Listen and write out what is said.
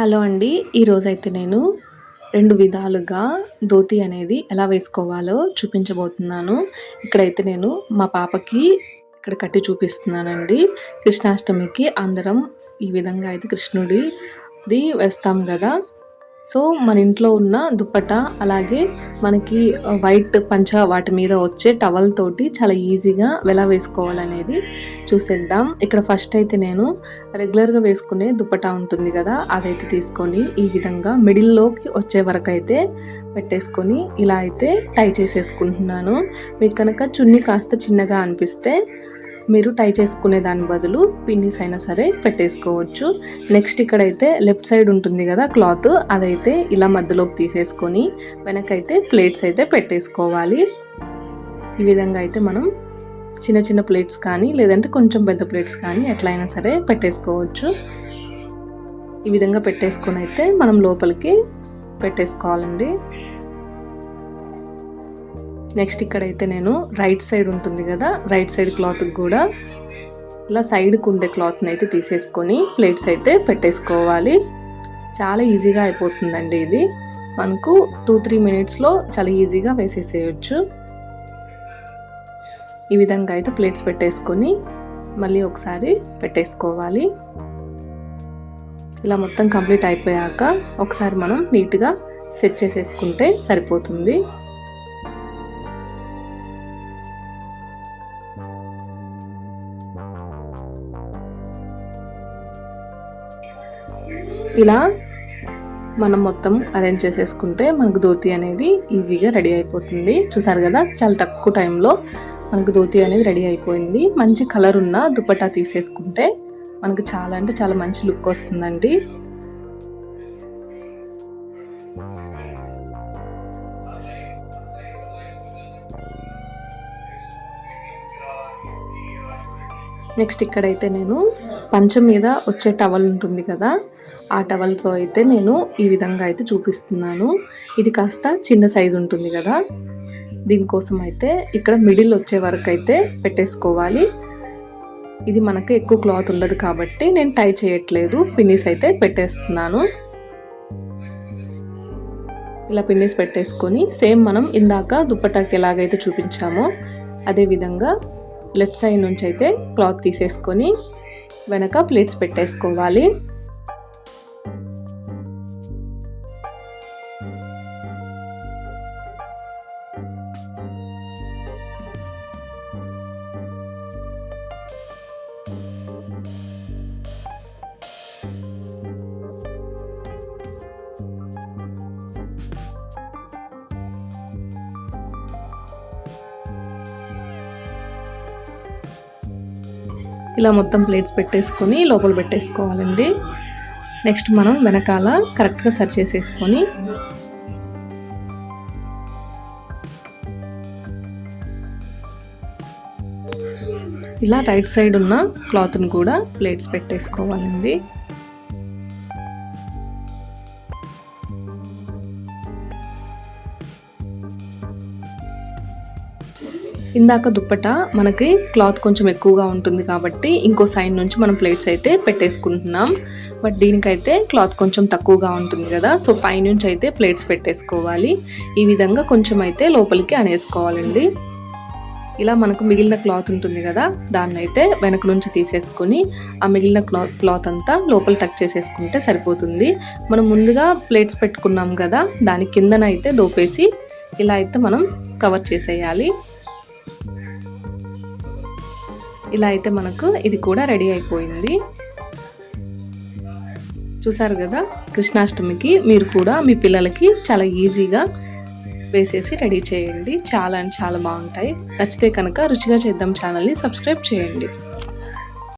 Hello అండి. ఈరోజైతే నేను రెండు విధాలుగా ధోతి అనేది ఎలా వేసుకోవాలో చూపించబోతున్నాను. ఇక్కడైతే నేను మా పాపకి ఇక్కడ కట్టి చూపిస్తున్నానండి. కృష్ణాష్టమికి అందరం ఈ విధంగా అయితే కృష్ణుడిది వేస్తాం కదా. సో మన ఇంట్లో ఉన్న దుప్పట అలాగే మనకి వైట్ పంచ వాటి మీద వచ్చే టవల్ తోటి చాలా ఈజీగా ఎలా వేసుకోవాలనేది చూసేద్దాం. ఇక్కడ ఫస్ట్ అయితే నేను రెగ్యులర్గా వేసుకునే దుప్పట ఉంటుంది కదా అదైతే తీసుకొని ఈ విధంగా మిడిల్లోకి వచ్చే వరకు అయితే పెట్టేసుకొని ఇలా అయితే టై చేసేసుకుంటున్నాను. మీకు కనుక చున్నీ కాస్త చిన్నగా అనిపిస్తే మీరు టై చేసుకునే దాని బదులు పిన్నిస్ అయినా సరే పెట్టేసుకోవచ్చు. నెక్స్ట్ ఇక్కడైతే లెఫ్ట్ సైడ్ ఉంటుంది కదా క్లాత్ అదైతే ఇలా మధ్యలోకి తీసేసుకొని వెనకైతే ప్లేట్స్ అయితే పెట్టేసుకోవాలి. ఈ విధంగా అయితే మనం చిన్న చిన్న ప్లేట్స్ కానీ లేదంటే కొంచెం పెద్ద ప్లేట్స్ కానీ ఎట్లయినా సరే పెట్టేసుకోవచ్చు. ఈ విధంగా పెట్టేసుకొని అయితే మనం లోపలికి పెట్టేసుకోవాలండి. నెక్స్ట్ ఇక్కడైతే నేను రైట్ సైడ్ ఉంటుంది కదా రైట్ సైడ్ క్లాత్కి కూడా. ఇలా సైడ్కి ఉండే క్లాత్ని అయితే తీసేసుకొని ప్లేట్స్ అయితే పెట్టేసుకోవాలి. చాలా ఈజీగా అయిపోతుందండి ఇది. మనకు టూ త్రీ మినిట్స్లో చాలా ఈజీగా వేసేసేయచ్చు. ఈ విధంగా అయితే ప్లేట్స్ పెట్టేసుకొని మళ్ళీ ఒకసారి పెట్టేసుకోవాలి. ఇలా మొత్తం కంప్లీట్ అయిపోయాక ఒకసారి మనం నీట్గా సెట్ చేసేసుకుంటే సరిపోతుంది. ఇలా మనం మొత్తం అరేంజ్ చేసేసుకుంటే మనకు ధోతి అనేది ఈజీగా రెడీ అయిపోతుంది. చూసారు కదా చాలా తక్కువ టైంలో మనకు ధోతి అనేది రెడీ అయిపోయింది. మంచి కలర్ ఉన్న దుపట్టా తీసేసుకుంటే మనకు చాలా అంటే చాలా మంచి లుక్ వస్తుందండి. నెక్స్ట్ ఇక్కడైతే నేను పంచం మీద వచ్చే టవల్ ఉంటుంది కదా ఆ టవల్తో అయితే నేను ఈ విధంగా అయితే చూపిస్తున్నాను. ఇది కాస్త చిన్న సైజు ఉంటుంది కదా దీనికోసం అయితే ఇక్కడ మిడిల్ వచ్చే వరకు అయితే పెట్టేసుకోవాలి. ఇది మనకు ఎక్కువ క్లాత్ ఉండదు కాబట్టి నేను టై చేయట్లేదు పిన్నిస్ అయితే పెట్టేస్తున్నాను. ఇలా పిన్నిస్ పెట్టేసుకొని సేమ్ మనం ఇందాక దుప్పటాకి ఎలాగైతే చూపించామో అదే విధంగా లెఫ్ట్ సైడ్ నుంచి అయితే క్లాత్ తీసేసుకొని వెనక ప్లేట్స్ పెట్టేసుకోవాలి. ఇలా మొత్తం ప్లేట్స్ పెట్టేసుకొని లోపల పెట్టేసుకోవాలండి. నెక్స్ట్ మనం వెనకాల కరెక్ట్గా సర్చ్ చేసేసుకొని ఇలా రైట్ సైడ్ ఉన్న క్లాత్ని కూడా ప్లేట్స్ పెట్టేసుకోవాలండి. ఇందాక దుప్పట మనకి క్లాత్ కొంచెం ఎక్కువగా ఉంటుంది కాబట్టి ఇంకో సైడ్ నుంచి మనం ప్లేట్స్ అయితే పెట్టేసుకుంటున్నాం. బట్ దీనికైతే క్లాత్ కొంచెం తక్కువగా ఉంటుంది కదా సో పైనుంచి అయితే ప్లేట్స్ పెట్టేసుకోవాలి. ఈ విధంగా కొంచెం అయితే లోపలికి అనేసుకోవాలండి. ఇలా మనకు మిగిలిన క్లాత్ ఉంటుంది కదా దాన్ని అయితే వెనక నుంచి తీసేసుకొని ఆ మిగిలిన క్లాత్ క్లాత్ అంతా లోపల టక్ చేసేసుకుంటే సరిపోతుంది. మనం ముందుగా ప్లేట్స్ పెట్టుకున్నాం కదా దాని కిందన అయితే దోపేసి ఇలా అయితే మనం కవర్ చేసేయాలి. ఇలా అయితే మనకు ఇది కూడా రెడీ అయిపోయింది. చూసారు కదా కృష్ణాష్టమికి మీరు కూడా మీ పిల్లలకి చాలా ఈజీగా వేసేసి రెడీ చేయండి. చాలా అంటే చాలా బాగుంటాయి. నచ్చితే కనుక రుచిగా చేద్దాం ఛానల్ని సబ్స్క్రైబ్ చేయండి.